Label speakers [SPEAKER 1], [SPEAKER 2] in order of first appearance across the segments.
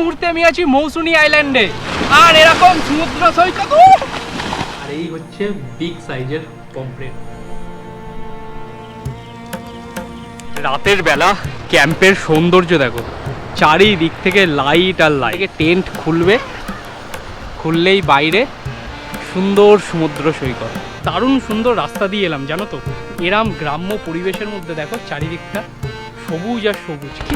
[SPEAKER 1] মুহূর্তে আমি আছি মৌসুনি আইল্যান্ডে। আর এরকম সমুদ্র সৈকত আর এই হচ্ছে বিগ সাইজের পম্পলেট রাতের বেলা ক্যাম্পের সৌন্দর্য দেখো। চারিদিক থেকে লাইট আর লাইট। টেন্ট খুলবে খুললেই বাইরে সুন্দর সমুদ্র সৈকত। দারুণ সুন্দর রাস্তা দিয়ে এলাম জানো তো? এরাম গ্রাম্য পরিবেশের মধ্যে দেখো চারিদিকটা সবুজ আর সবুজ। কি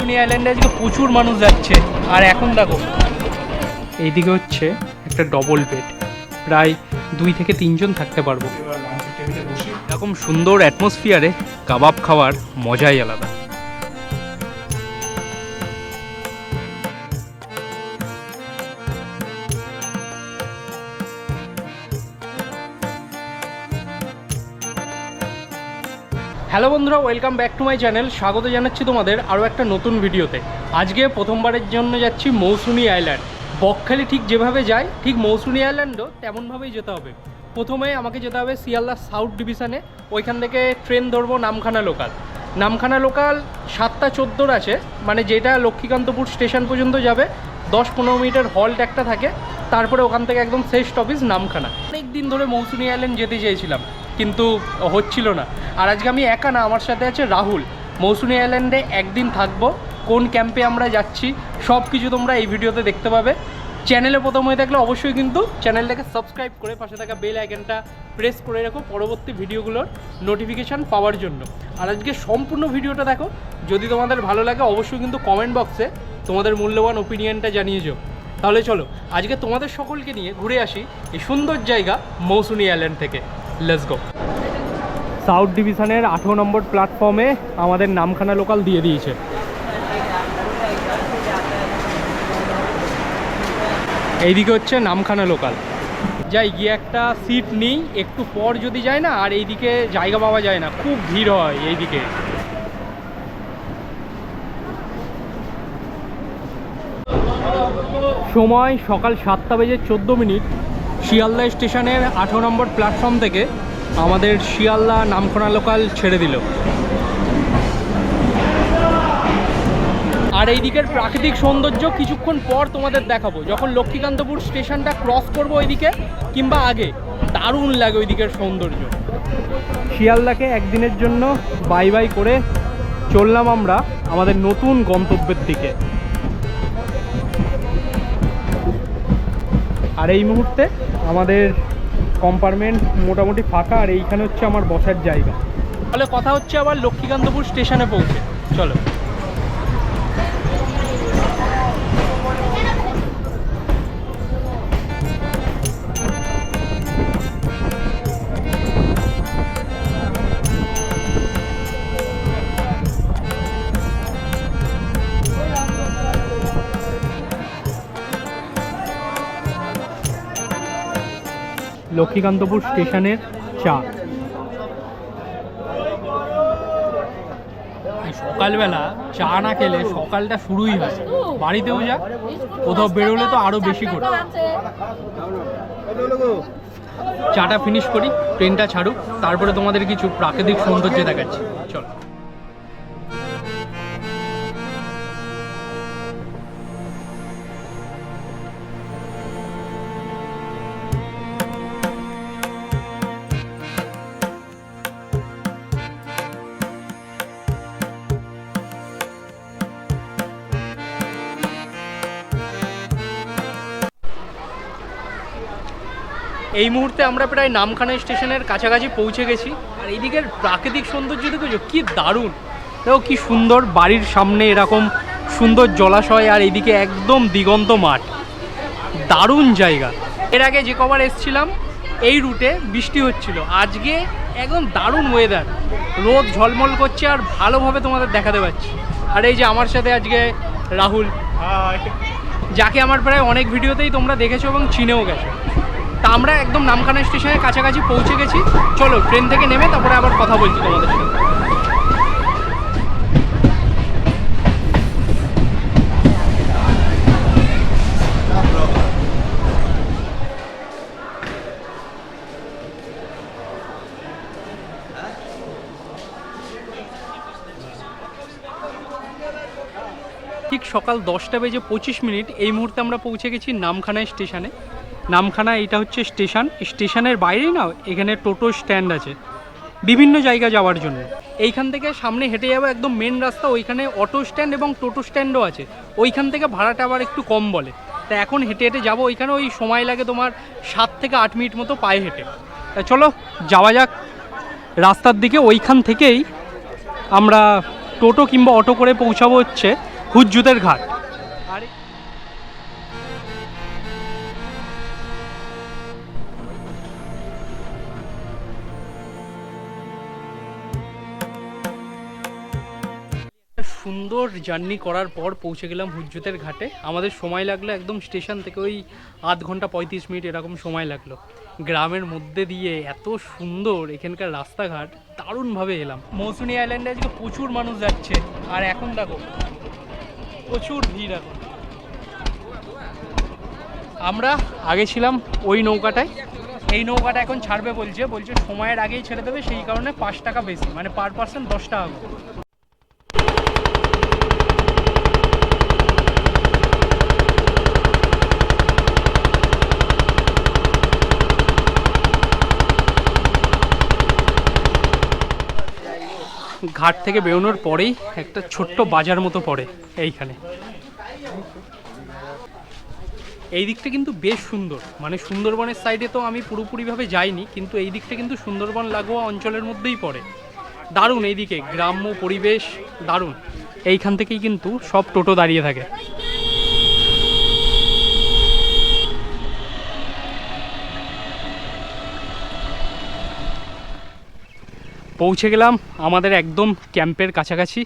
[SPEAKER 1] মৌসুনি আইল্যান্ডে আজকে প্রচুর মানুষ যাচ্ছে। আর এখন দেখো, এইদিকে হচ্ছে একটা ডবল বেড প্রায় দুই থেকে তিনজন থাকতে পারব। এরকম সুন্দর অ্যাটমসফিয়ারে কাবাব খাওয়ার মজাই আলাদা। হ্যালো বন্ধুরা welcome back to my channel স্বাগত জানাচ্ছি তোমাদের আরও একটা নতুন ভিডিওতে। আজকে প্রথমবারের জন্য যাচ্ছি মৌসুনি আইল্যান্ড। বকখালি ঠিক যেভাবে যায়, ঠিক মৌসুনি আইল্যান্ডও তেমনভাবেই যেতে হবে। প্রথমে আমাকে যেতে হবে শিয়ালদা সাউথ ডিভিশনে, ওইখান থেকে ট্রেন ধরবো নামখানা লোকাল। নামখানা লোকাল সাতটা চোদ্দোর আছে মানে যেটা লক্ষ্মীকান্তপুর স্টেশন পর্যন্ত যাবে, দশ পনেরো মিনিটের হল্ট একটা থাকে, তারপরে ওখান থেকে একদম শেষ স্টপেজ নামখানা। অনেক দিন ধরে মৌসুনি আইল্যান্ড যেতে চেয়েছিলাম। কিন্তু হচ্ছিল না। আর আজকে আমি একা না, আমার সাথে আছে রাহুল। মৌসুনি আইল্যান্ডে একদিন থাকব, কোন ক্যাম্পে আমরা যাচ্ছি সব কিছু তোমরা এই ভিডিওতে দেখতে পাবে। চ্যানেলে প্রথম হয়ে থাকলে অবশ্যই কিন্তু চ্যানেলটাকে সাবস্ক্রাইব করে পাশে থাকা বেল আইকনটা প্রেস করে রাখো পরবর্তী ভিডিওগুলোর নোটিফিকেশান পাওয়ার জন্য। আর আজকে সম্পূর্ণ ভিডিওটা দেখো, যদি তোমাদের ভালো লাগে অবশ্যই কিন্তু কমেন্ট বক্সে তোমাদের মূল্যবান ওপিনিয়নটা জানিয়ে যাও। তাহলে চলো, আজকে তোমাদের সকলকে নিয়ে ঘুরে আসি এই সুন্দর জায়গা মৌসুনি আইল্যান্ড থেকে। লেটস গো সাউথ ডিভিশনের আঠেরো নম্বর প্ল্যাটফর্মে আমাদের নামখানা লোকাল দিয়ে দিয়েছে। এইদিকে হচ্ছে নামখানা লোকাল যাই, গিয়ে একটা সিট নিই, একটু পর যদি যায় না, আর এইদিকে জায়গা পাওয়া যায় না, খুব ভিড় হয় এইদিকে। সময় সকাল সাতটা বেজে চোদ্দ মিনিট। শিয়ালদা স্টেশনের আঠেরো নম্বর প্ল্যাটফর্ম থেকে আমাদের শিয়ালদা নামখানা লোকাল ছেড়ে দিল। আর এই দিকের প্রাকৃতিক সৌন্দর্য কিছুক্ষণ পর তোমাদের দেখাবো। যখন লক্ষ্মীকান্তপুর স্টেশনটা ক্রস করব ওইদিকে, কিংবা আগে, দারুণ লাগে ওই দিকের সৌন্দর্য। শিয়ালদাকে একদিনের জন্য বাই বাই করে চললাম আমরা আমাদের নতুন গন্তব্যের দিকে। আর এই মুহূর্তে আমাদের কম্পার্টমেন্ট মোটামুটি ফাঁকা, আর এইখানে হচ্ছে আমার বসার জায়গা। তাহলে কথা হচ্ছে আবার লক্ষ্মীকান্তপুর স্টেশনে পৌঁছে। চলো। লক্ষ্মীকান্তপুর স্টেশনের চা। সকালবেলা চা না খেলে সকালটা শুরুই হয়। বাড়িতেও যা, কোথাও বেরোলে তো আরও বেশি করে। চাটা ফিনিশ করি ট্রেনটা ছাড়ুক, তারপরে তোমাদের কিছু প্রাকৃতিক সৌন্দর্য দেখাচ্ছি। চলো। এই মুহূর্তে আমরা প্রায় নামখানা স্টেশনের কাছাকাছি পৌঁছে গেছি। আর এইদিকের প্রাকৃতিক সৌন্দর্য দেখেছ কি দারুণ! দেখো কি সুন্দর বাড়ির সামনে এরকম সুন্দর জলাশয় আর এইদিকে একদম দিগন্ত মাঠ। দারুণ জায়গা। এর আগে যে কবার এসছিলাম এই রুটে বৃষ্টি হচ্ছিল। আজকে একদম দারুণ ওয়েদার রোদ ঝলমল করছে আর ভালোভাবে তোমাদের দেখাতে পাচ্ছি আর এই যে আমার সাথে আজকে রাহুল যাকে আমার প্রায় অনেক ভিডিওতেই তোমরা দেখেছ এবং চিনেও গেছো। আমরা একদম নামখানা স্টেশনের কাছাকাছি পৌঁছে গেছি। চলো, ট্রেন থেকে নেমে তারপরে আবার কথা বলছি তোমাদের সাথে। ঠিক সকাল দশটা বেজে পঁচিশ মিনিট এই মুহূর্তে আমরা পৌঁছে গেছি নামখানায় স্টেশনে। নামখানা এটা হচ্ছে স্টেশন। স্টেশনের বাইরেই না, এখানে টোটো স্ট্যান্ড আছে, বিভিন্ন জায়গা যাওয়ার জন্য। এইখান থেকে সামনে হেঁটে যাব, একদম মেন রাস্তা, ওইখানে অটো স্ট্যান্ড এবং টোটো স্ট্যান্ডও আছে। ওইখান থেকে ভাড়াটা আবার একটু কম বলে। তা এখন হেঁটে হেঁটে যাব, ওইখানে ওই সময় লাগে তোমার সাত থেকে আট মিনিট মতো পায়ে হেঁটে। তা চলো, যাওয়া যাক। রাস্তার দিকে ওইখান থেকেই আমরা টোটো কিংবা অটো করে পৌঁছাবো হচ্ছে হুজ্জুতের ঘাট। সুন্দর জার্নি করার পর পৌঁছে গেলাম হুজ্জুতের ঘাটে। আমাদের সময় লাগল একদম স্টেশন থেকে ওই আধ ঘণ্টা পঁয়ত্রিশ মিনিট এরকম সময় লাগল। গ্রামের মধ্যে দিয়ে এত সুন্দর এখানকার রাস্তাঘাট, দারুণভাবে এলাম। মৌসুনি আইল্যান্ডে আজকে প্রচুর মানুষ যাচ্ছে। আর এখন দেখো, প্রচুর ভিড় এখন। আমরা আগে ছিলাম ওই নৌকাটায়। এই নৌকাটা এখন ছাড়বে বলছে। বলছে সময়ের আগেই ছেড়ে দেবে, সেই কারণে পাঁচ টাকা বেশি মানে পার পার্সেন্ট দশ টাকা ঘাট থেকে বেরোনোর পরেই একটা ছোট্ট বাজার মতো পড়ে এইখানে। এই দিকটা কিন্তু বেশ সুন্দর। মানে সুন্দরবনের সাইডে তো আমি পুরোপুরিভাবে যাইনি, কিন্তু এই দিকটা কিন্তু সুন্দরবন লাগোয়া অঞ্চলের মধ্যেই পড়ে। দারুণ এইদিকে, গ্রাম্য পরিবেশ দারুণ। এইখান থেকেই কিন্তু সব টোটো দাঁড়িয়ে থাকে। পৌঁছে গেলাম আমাদের একদম ক্যাম্পের কাছাকাছি।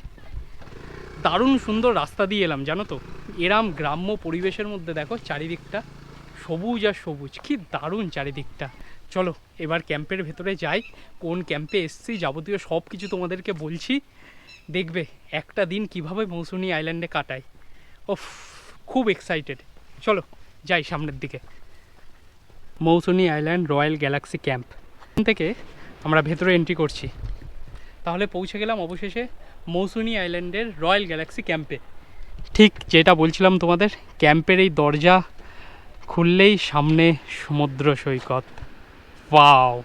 [SPEAKER 1] দারুণ সুন্দর রাস্তা দিয়ে এলাম, জানো তো? এরাম গ্রাম্য পরিবেশের মধ্যে দেখো চারিদিকটা সবুজ আর সবুজ, কি দারুণ চারিদিকটা। চলো, এবার ক্যাম্পের ভেতরে যাই, কোন ক্যাম্পে এসছি যাবতীয় সব কিছু তোমাদেরকে বলছি। দেখবে, একটা দিন কীভাবে মৌসুনি আইল্যান্ডে কাটাই। ওফ খুব এক্সাইটেড চলো, যাই সামনের দিকে। Mousuni island royal galaxy camp. থেকে আমরা ভেতরে এন্ট্রি করছি। তাহলে পৌঁছে গেলাম অবশেষে মৌসুনি আইল্যান্ডের রয়্যাল গ্যালাক্সি ক্যাম্পে। ঠিক যেটা বলছিলাম তোমাদের, ক্যাম্পের এই দরজা খুললেই সামনে সমুদ্র সৈকত। ওয়াও!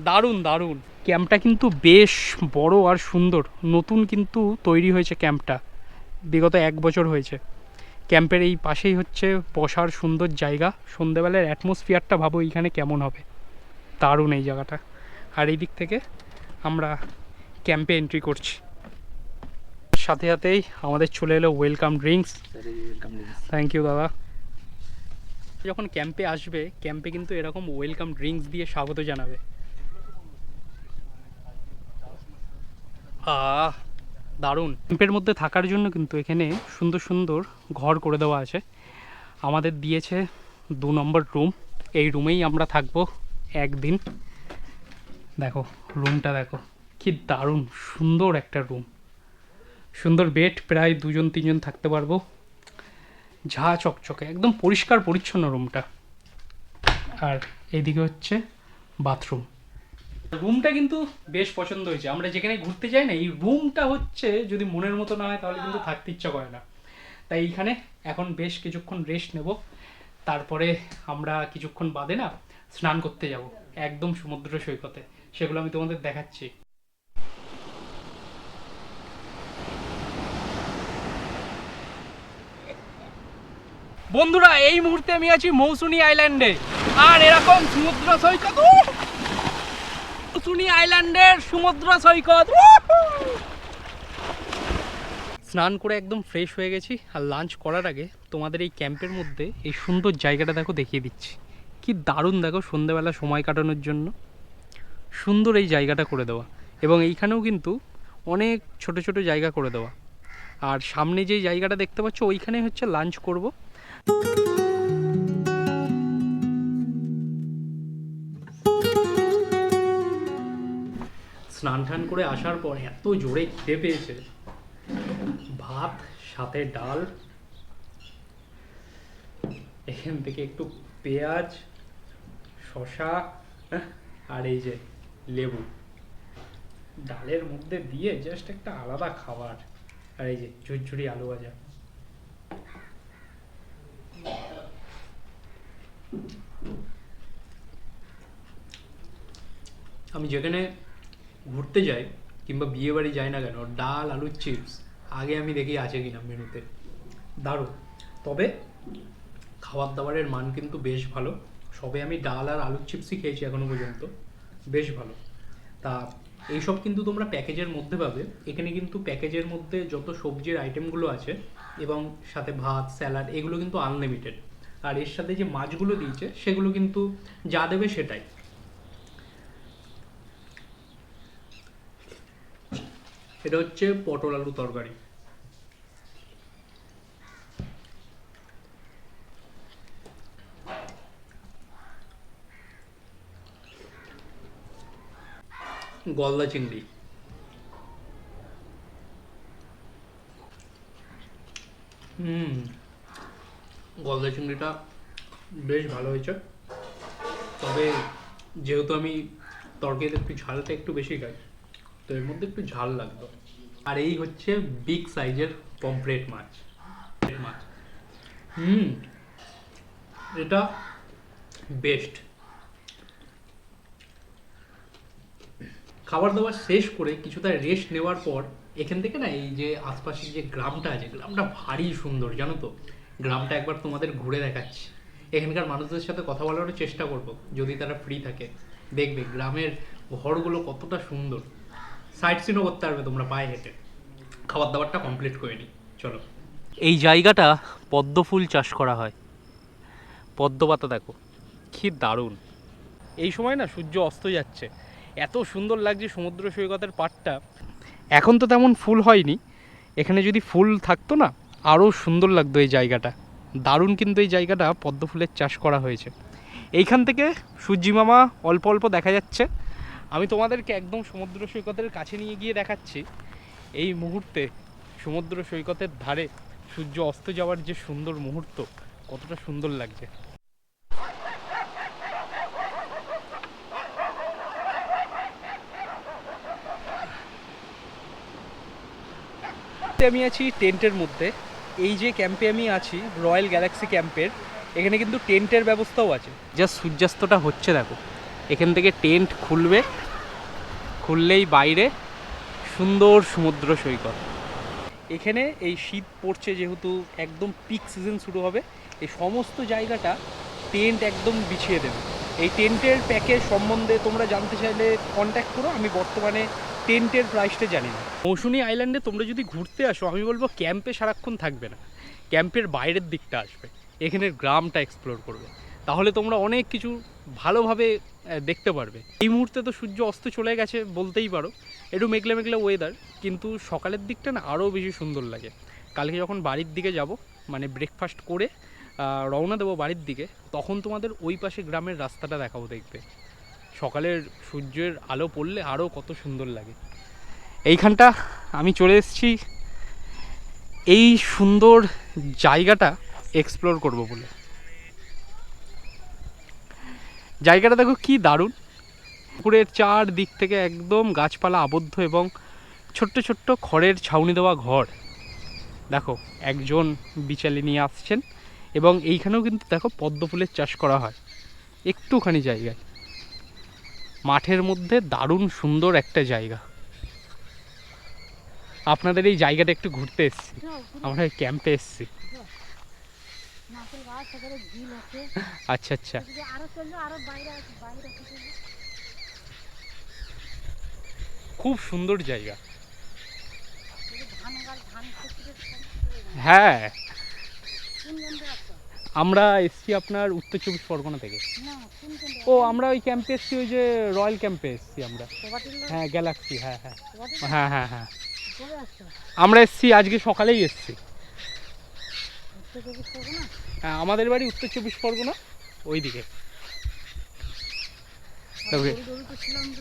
[SPEAKER 1] দারুণ দারুণ। ক্যাম্পটা কিন্তু বেশ বড় আর সুন্দর। নতুন কিন্তু তৈরি হয়েছে ক্যাম্পটা। বিগত এক বছর হয়েছে। ক্যাম্পের এই পাশেই হচ্ছে বসার সুন্দর জায়গা। সন্ধেবেলার অ্যাটমসফিয়ারটা ভাবো এইখানে কেমন হবে। দারুণ এই জায়গাটা। আর এই দিক থেকে আমরা ক্যাম্পে এন্ট্রি করছি। সাথে সাথেই আমাদের চলে এলো ওয়েলকাম ড্রিঙ্কস থ্যাংক ইউ দাদা। যখন ক্যাম্পে আসবে ক্যাম্পে কিন্তু এরকম ওয়েলকাম ড্রিঙ্কস দিয়ে স্বাগত জানাবে। দারুণ। ক্যাম্পের মধ্যে থাকার জন্য কিন্তু এখানে সুন্দর সুন্দর ঘর করে দেওয়া আছে। আমাদের দিয়েছে দু নম্বর রুম এই রুমেই আমরা থাকব একদিন। দেখো রুমটা দেখো। কি দারুণ, সুন্দর একটা রুম সুন্দর বেড প্রায় দুজন, তিনজন থাকতে পারব। ঝা চকচকে, একদম পরিষ্কার পরিচ্ছন্ন রুমটা আর এইদিকে হচ্ছে বাথরুম রুমটা কিন্তু বেশ পছন্দ হয়েছে। আমরা যেখানে ঘুরতে যাই না, এই রুমটা হচ্ছে যদি মনের মতো না হয়, তাহলে কিন্তু থাকতে ইচ্ছা করে না। তাই এইখানে এখন বেশ কিছুক্ষণ রেস্ট নেব। তারপরে আমরা কিছুক্ষণ বাদে না, স্নান করতে যাব, একদম সমুদ্র সৈকতে। সেগুলো আমি তোমাদের দেখাচ্ছি। বন্ধুরা, এই মুহূর্তে আমি আছি মৌসুনি আইল্যান্ডে। আর এরকম সমুদ্র সৈকত মৌসুনি আইল্যান্ডের সমুদ্র সৈকত স্নান করে একদম ফ্রেশ হয়ে গেছি, আর লাঞ্চ করার আগে তোমাদের এই ক্যাম্পের মধ্যে এই সুন্দর জায়গাটা দেখো দেখিয়ে দিচ্ছি। কি দারুণ দেখো সন্ধেবেলা সময় কাটানোর জন্য। সুন্দর এই জায়গাটা করে দেওয়া। এবং এইখানেও কিন্তু অনেক ছোট ছোট জায়গা করে দেওয়া। আর সামনে যে জায়গাটা দেখতে পাচ্ছ, ওইখানে হচ্ছে লাঞ্চ করব। স্নান টান করে আসার পর এত জোরে খিদে পেয়েছে। ভাত, সাথে ডাল, এখান থেকে একটু পেঁয়াজ শশা আর এই যে লেবু। ডালের মধ্যে দিয়ে জাস্ট একটা আলাদা খাবার। আর এই যে ঝুরঝুরি আলু ভাজা। আমি যেখানে ঘুরতে যাই কিংবা বিয়ে বাড়ি যাই না কেন, ডাল আলুর চিপস, আগে আমি দেখি আছে কিনা মেনুতে। দারুণ। তবে খাবার দাবারের মান কিন্তু বেশ ভালো। সবে আমি ডাল আর আলুর চিপসই খেয়েছি এখনও পর্যন্ত। বেশ ভালো। তা এইসব কিন্তু তোমরা প্যাকেজের মধ্যে পাবে। এখানে কিন্তু প্যাকেজের মধ্যে যত সবজির আইটেমগুলো আছে এবং সাথে ভাত, স্যালাড, এগুলো কিন্তু আনলিমিটেড আর এর সাথে যে মাছগুলো দিয়েছে, সেগুলো কিন্তু যা দেবে সেটাই। এটা হচ্ছে পটল আলু তরকারি। গলদা চিংড়ি। হুম, গলদা চিংড়িটা বেশ ভালো হয়েছে। তবে যেহেতু আমি তরকারিতে একটু ঝালটা একটু বেশি খাই, তো এর মধ্যে একটু ঝাল লাগতো আর এই হচ্ছে বিগ সাইজের পমফ্রেট মাছ। মাছ। হুম, এটা বেস্ট খাবার দাবার শেষ করে কিছুটা রেস্ট নেওয়ার পর, এখান থেকে না এই যে আশপাশের যে গ্রামটা আছে, গ্রামটা ভারী সুন্দর, জানো তো? গ্রামটা একবার তোমাদের ঘুরে দেখাচ্ছি। এখানকার মানুষদের সাথে কথা বলারও চেষ্টা করব, যদি তারা ফ্রি থাকে। দেখবে গ্রামের ঘরগুলো কতটা সুন্দর। সাইট সিনও করতে পারবে তোমরা পায়ে হেঁটে। খাবার দাবারটা কমপ্লিট করে নিই। চলো। এই জায়গাটা পদ্ম ফুল চাষ করা হয়। পদ্ম পাতা দেখো, কি দারুণ। এই সময় না সূর্য অস্ত যাচ্ছে। এত সুন্দর লাগছে সমুদ্র সৈকতের পাটটা এখন তো তেমন ফুল হয়নি। এখানে যদি ফুল থাকতো না আরও সুন্দর লাগতো এই জায়গাটা। দারুণ কিন্তু এই জায়গাটা পদ্ম ফুলের চাষ করা হয়েছে। এইখান থেকে মামা অল্প অল্প দেখা যাচ্ছে। আমি তোমাদেরকে একদম সমুদ্র সৈকতের কাছে নিয়ে গিয়ে দেখাচ্ছি। এই মুহূর্তে সমুদ্র সৈকতের ধারে সূর্য অস্ত যাওয়ার যে সুন্দর মুহূর্ত, কতটা সুন্দর লাগছে। আমি আছি টেন্টের মধ্যে। এই যে ক্যাম্পে আমি আছি রয়্যাল গ্যালাক্সি ক্যাম্পের, এখানে কিন্তু টেন্টের ব্যবস্থাও আছে। জাস্ট সূর্যাস্তটা হচ্ছে দেখো। এখান থেকে টেন্ট খুলবে, খুললেই বাইরে সুন্দর সমুদ্র সৈকত। এখানে এই শীত পড়ছে যেহেতু একদম পিক সিজন শুরু হবে, এই সমস্ত জায়গাটা টেন্ট একদম বিছিয়ে দেবে। এই টেন্টের প্যাকেজ সম্বন্ধে তোমরা জানতে চাইলে কন্ট্যাক্ট করো, আমি বর্তমানে টেন্টের প্রাইসটা জানি না। মৌসুনি আইল্যান্ডে তোমরা যদি ঘুরতে আসো, আমি বলব ক্যাম্পে সারাক্ষণ থাকবে না। ক্যাম্পের বাইরের দিকটা আসবে। এখানের গ্রামটা এক্সপ্লোর করবে। তাহলে তোমরা অনেক কিছু ভালোভাবে দেখতে পারবে। এই মুহূর্তে তো সূর্য অস্ত চলে গেছে বলতেই পারো। একটু মেঘলা মেঘলা ওয়েদার কিন্তু সকালের দিকটা না আরও বেশি সুন্দর লাগে। কালকে যখন বাড়ির দিকে যাব মানে ব্রেকফাস্ট করে রওনা দেবো বাড়ির দিকে, তখন তোমাদের ওই পাশে গ্রামের রাস্তাটা দেখাবো দেখবে। সকালের সূর্যের আলো পড়লে আরও কত সুন্দর লাগে। এইখানটা আমি চলে এসেছি। এই সুন্দর জায়গাটা এক্সপ্লোর করব বলে। জায়গাটা দেখো কি দারুণ। পুকুরের চার দিক থেকে একদম গাছপালা আবদ্ধ এবং ছোট্ট ছোট্ট খড়ের ছাউনি দেওয়া ঘর। দেখো, একজন বিচালি নিয়ে আসছেন এবং এইখানেও কিন্তু দেখো পদ্ম ফুলের চাষ করা হয়। একটুখানি জায়গায়। মাঠের মধ্যে দারুণ সুন্দর একটা জায়গা। আপনাদের এই জায়গাটা একটু ঘুরতে এসেছি। আমরা ক্যাম্পে এসেছি। আচ্ছা আচ্ছা। খুব সুন্দর জায়গা। হ্যাঁ। আমরা এসছি আপনার উত্তর চব্বিশ পরগনা থেকে। ও আমরা ওই ক্যাম্পে এসছি ওই যে রয়্যাল ক্যাম্পে এসছি আমরা। হ্যাঁ গ্যালাক্সি হ্যাঁ হ্যাঁ। হ্যাঁ হ্যাঁ হ্যাঁ। আমরা এসছি আজকে সকালেই এসছি। হ্যাঁ আমাদের বাড়ি উত্তর চব্বিশ পরগনা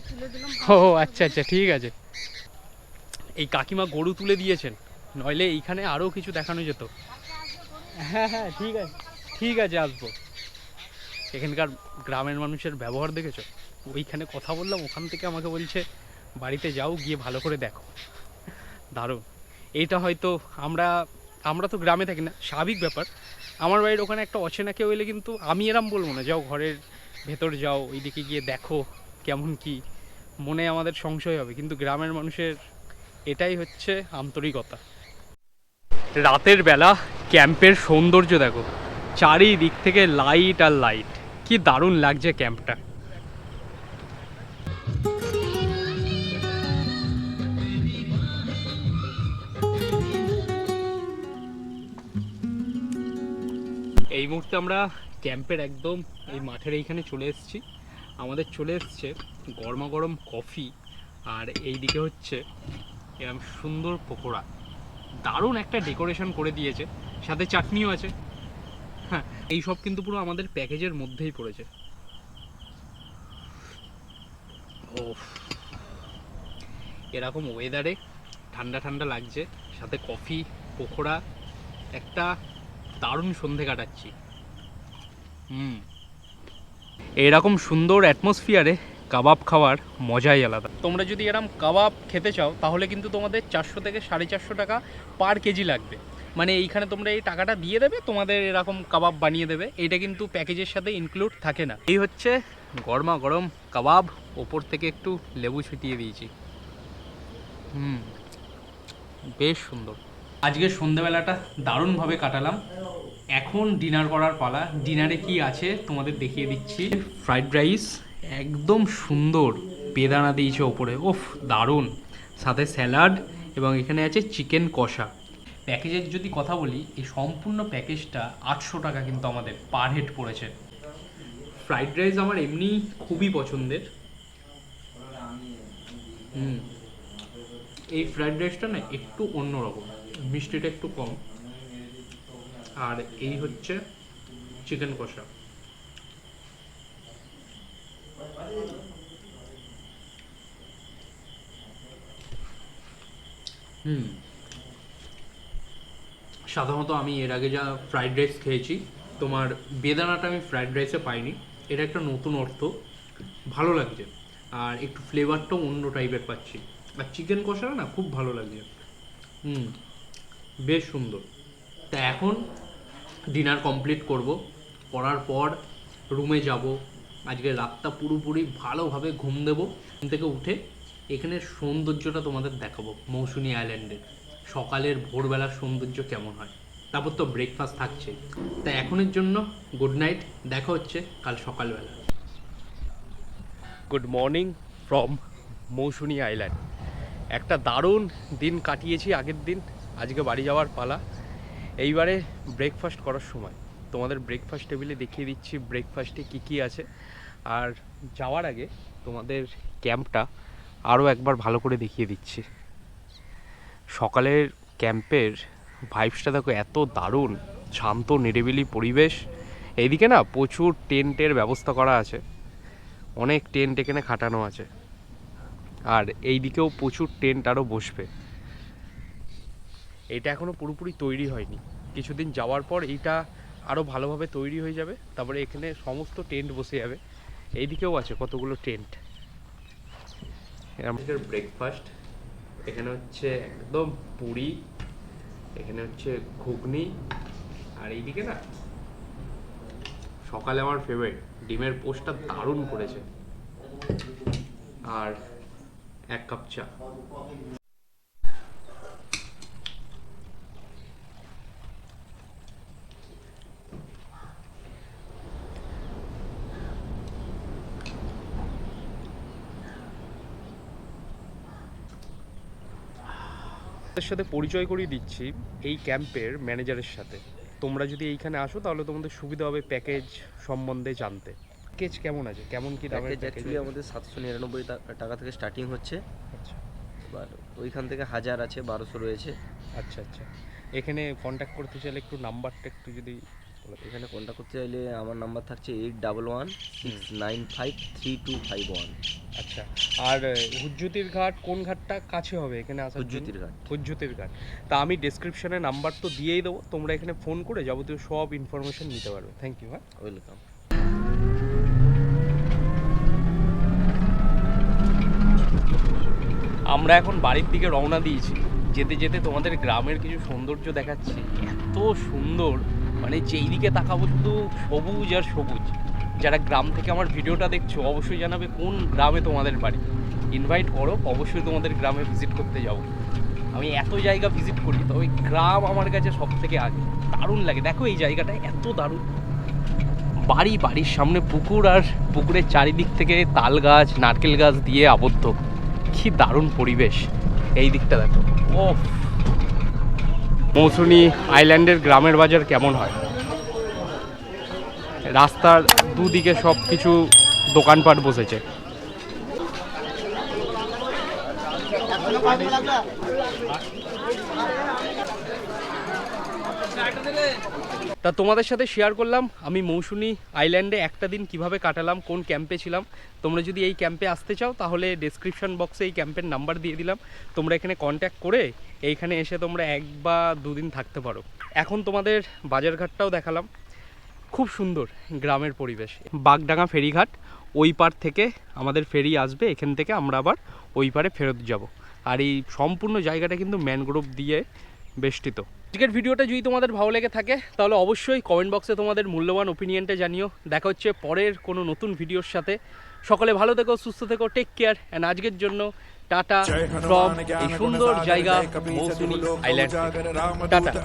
[SPEAKER 2] তুলে দিলাম।
[SPEAKER 1] ও আচ্ছা আচ্ছা ঠিক আছে। এই কাকিমা গরু তুলে দিয়েছেন নইলে এইখানে আরও কিছু দেখানো যেত। হ্যাঁ হ্যাঁ ঠিক আছে। ঠিক আছে, আসব। এখানকার গ্রামের মানুষের ব্যবহার দেখেছ? ওইখানে কথা বললাম, ওখান থেকে আমাকে বলছে, বাড়িতে যাও, গিয়ে ভালো করে দেখো। দারুণ। এইটা হয়তো আমরা আমরা তো গ্রামে থাকি না, স্বাভাবিক ব্যাপার। আমার বাড়ির ওখানে একটা অচেনা কেউ এলে কিন্তু আমি এরম বলব না, যাও ঘরের ভেতর যাও, ওইদিকে গিয়ে দেখো কেমন কি। মনে আমাদের সংশয় হবে, কিন্তু গ্রামের মানুষের এটাই হচ্ছে আন্তরিকতা। রাতের বেলা ক্যাম্পের সৌন্দর্য দেখো। চারিদিক থেকে লাইট আর লাইট কি দারুণ লাগছে ক্যাম্পটা এই মুহূর্তে আমরা ক্যাম্পের একদম এই মাঠের এইখানে চলে এসেছি। আমাদের চলে এসছে গরমা গরম কফি আর এই দিকে হচ্ছে এরকম সুন্দর পকোড়া। দারুণ একটা ডেকোরেশন করে দিয়েছে। সাথে চাটনিও আছে। হ্যাঁ এই সব কিন্তু পুরো আমাদের প্যাকেজের মধ্যেই পড়েছে। ও এরকম ওয়েদারে ঠান্ডা ঠান্ডা লাগছে, সাথে কফি পকোড়া, একটা দারুণ সন্ধে কাটাচ্ছি। হুম। এরকম সুন্দর অ্যাটমসফিয়ারে কাবাব খাওয়ার মজাই আলাদা। তোমরা যদি এরকম কাবাব খেতে চাও, তাহলে কিন্তু তোমাদের চারশো থেকে সাড়ে চারশো টাকা পার কেজি লাগবে। মানে এইখানে তোমরা এই টাকাটা দিয়ে দেবে, তোমাদের এরকম কাবাব বানিয়ে দেবে। এটা কিন্তু প্যাকেজের সাথে ইনক্লুড থাকে না। এই হচ্ছে গরমা গরম কাবাব, ওপর থেকে একটু লেবু ছিটিয়ে দিয়েছি। হুম, বেশ সুন্দর। আজকে সন্ধেবেলাটা দারুণভাবে কাটালাম। এখন ডিনার করার পালা। ডিনারে কি আছে তোমাদের দেখিয়ে দিচ্ছি। ফ্রাইড রাইস একদম সুন্দর। বেদানা দিয়েছে ওপরে। ওফ, দারুণ। সাথে স্যালাড এবং এখানে আছে চিকেন কষা। প্যাকেজের যদি কথা বলি, এই সম্পূর্ণ প্যাকেজটা আটশো টাকা কিন্তু আমাদের পার হেড পড়েছে। ফ্রাইড রাইস আমার এমনি খুবই পছন্দের। হুম। এই ফ্রাইড রাইসটা না একটু অন্যরকম মিষ্টিটা একটু কম। আর এই হচ্ছে চিকেন কষা। হুম। সাধারণত আমি এর আগে যা ফ্রাইড রাইস খেয়েছি, তোমার বেদানাটা আমি ফ্রাইড রাইসে পাইনি। এটা একটা নতুন অর্থ। ভালো লাগছে। আর একটু ফ্লেভারটাও অন্য টাইপের পাচ্ছি। আর চিকেন কষাটা না খুব ভালো লাগছে হুম, বেশ সুন্দর। তা এখন ডিনার কমপ্লিট করব। করার পর রুমে যাব। আজকে রাতটা পুরোপুরি ভালোভাবে ঘুম দেবো। ঘুম থেকে উঠে এখানে সৌন্দর্যটা তোমাদের দেখাবো মৌসুনি আইল্যান্ডের সকালের ভোরবেলার সৌন্দর্য কেমন হয়? তারপর তো ব্রেকফাস্ট থাকছে। তা এখনের জন্য গুড নাইট দেখা হচ্ছে কাল সকালবেলা। Good morning from Mousuni island একটা দারুণ দিন কাটিয়েছি আগের দিন, আজকে বাড়ি যাওয়ার পালা। এইবারে ব্রেকফাস্ট করার সময়। তোমাদের ব্রেকফাস্ট টেবিলে দেখিয়ে দিচ্ছি ব্রেকফাস্টে কী কী আছে। আর যাওয়ার আগে তোমাদের ক্যাম্পটা আরও একবার ভালো করে দেখিয়ে দিচ্ছি। সকালের ক্যাম্পের ভাইবসটা দেখো এত দারুণ, শান্ত, নিরিবিলি পরিবেশ। এইদিকে না প্রচুর টেন্টের ব্যবস্থা করা আছে, অনেক টেন্ট এখানে খাটানো আছে। আর এই দিকেও প্রচুর টেন্ট আরও বসবে। এটা এখনও পুরোপুরি তৈরি হয়নি। কিছুদিন যাওয়ার পর এইটা আরও ভালোভাবে তৈরি হয়ে যাবে, তারপরে এখানে সমস্ত টেন্ট বসে যাবে। এইদিকেও আছে কতগুলো টেন্ট। ব্রেকফাস্ট এখানে হচ্ছে একদম পুরি, এখানে হচ্ছে ঘুগনি, আর এইদিকে না, সকালে আমার ফেভারিট ডিমের পোস্টটা দারুণ করেছে। আর এক কাপ চা। তাদের সাথে পরিচয় করিয়ে দিচ্ছি এই ক্যাম্পের ম্যানেজারের সাথে। তোমরা যদি এইখানে আসো তাহলে তোমাদের সুবিধা হবে প্যাকেজ সম্বন্ধে জানতে। প্যাকেজ কেমন আছে? কেমন কি দামের
[SPEAKER 3] প্যাকেজ অ্যাকচুয়ালি আমাদের সাতশো নিরানব্বই টাকা থেকে স্টার্টিং হচ্ছে।
[SPEAKER 1] আচ্ছা।
[SPEAKER 3] এবার ওইখান থেকে হাজার আছে বারোশো রয়েছে।
[SPEAKER 1] আচ্ছা আচ্ছা। এখানে কন্ট্যাক্ট করতে চাইলে একটু নাম্বারটা একটু যদি।
[SPEAKER 3] এখানে কন্ট্যাক্ট করতে চাইলে আমার নাম্বার থাকছে eight double one six nine five three two five one
[SPEAKER 1] আচ্ছা আর হুজ্জুতির ঘাট কোন ঘাটটা কাছে হবে এখানে আসার জন্য?
[SPEAKER 3] হুজ্জুতির ঘাট।
[SPEAKER 1] হুজ্জুতির ঘাট। তা আমি ডেসক্রিপশনে নাম্বার তো দিয়েই দেবো তোমরা এখানে ফোন করে যাবতীয় সব ইনফরমেশন নিতে পারবে। থ্যাংক ইউ হ্যাঁ?
[SPEAKER 3] ওয়েলকাম
[SPEAKER 1] আমরা এখন বাড়ির দিকে রওনা দিয়েছি। যেতে যেতে তোমাদের গ্রামের কিছু সৌন্দর্য দেখাচ্ছি। এত সুন্দর। মানে যেই দিকে তাকাবো শুধু সবুজ আর সবুজ। যারা গ্রাম থেকে আমার ভিডিওটা দেখছ, অবশ্যই জানাবে কোন গ্রামে তোমাদের বাড়ি। ইনভাইট করো, অবশ্যই তোমাদের গ্রামে ভিজিট করতে যাব। আমি এত জায়গা ভিজিট করি, তবে গ্রাম আমার কাছে সব থেকে আগে। দারুণ লাগে। দেখো এই জায়গাটা এত দারুণ। বাড়ি, বাড়ির সামনে পুকুর আর পুকুরের চারিদিক থেকে তাল গাছ, নারকেল গাছ দিয়ে আবদ্ধ। কি দারুণ পরিবেশ। এই দিকটা দেখো। ও মৌসুনি আইল্যান্ডের গ্রামের বাজার কেমন হয়? রাস্তার দুদিকে সব কিছু দোকানপাট বসেছে। তা তোমাদের সাথে শেয়ার করলাম। আমি মৌসুমি আইল্যান্ডে একটা দিন কীভাবে কাটালাম, কোন ক্যাম্পে ছিলাম। তোমরা যদি এই ক্যাম্পে আসতে চাও, তাহলে ডেসক্রিপশন বক্সে এই ক্যাম্পের নাম্বার দিয়ে দিলাম। তোমরা এখানে কন্ট্যাক্ট করে এইখানে এসে তোমরা এক বা দুদিন থাকতে পারো। এখন তোমাদের বাজারঘাটটাও দেখালাম। খুব সুন্দর গ্রামের পরিবেশ। বাগডাঙ্গা ফেরিঘাট, ওই পার থেকে আমাদের ফেরি আসবে, এখান থেকে আমরা আবার ওই পারে ফেরত যাব। আর এই সম্পূর্ণ জায়গাটা কিন্তু ম্যানগ্রোভ দিয়ে বেষ্টিত। আজকের ভিডিওটা যদি তোমাদের ভালো লেগে থাকে তাহলে অবশ্যই কমেন্ট বক্সে তোমাদের মূল্যবান ওপিনিয়নটা জানিও। দেখা হচ্ছে পরের কোনো নতুন ভিডিওর সাথে। সকলে ভালো থেকো সুস্থ থেকো টেক কেয়ার অ্যান্ড আজকের জন্য টাটা ফ্রম এই সুন্দর জায়গা মৌসুমি আইল্যান্ড টাটা।
[SPEAKER 4] টাটা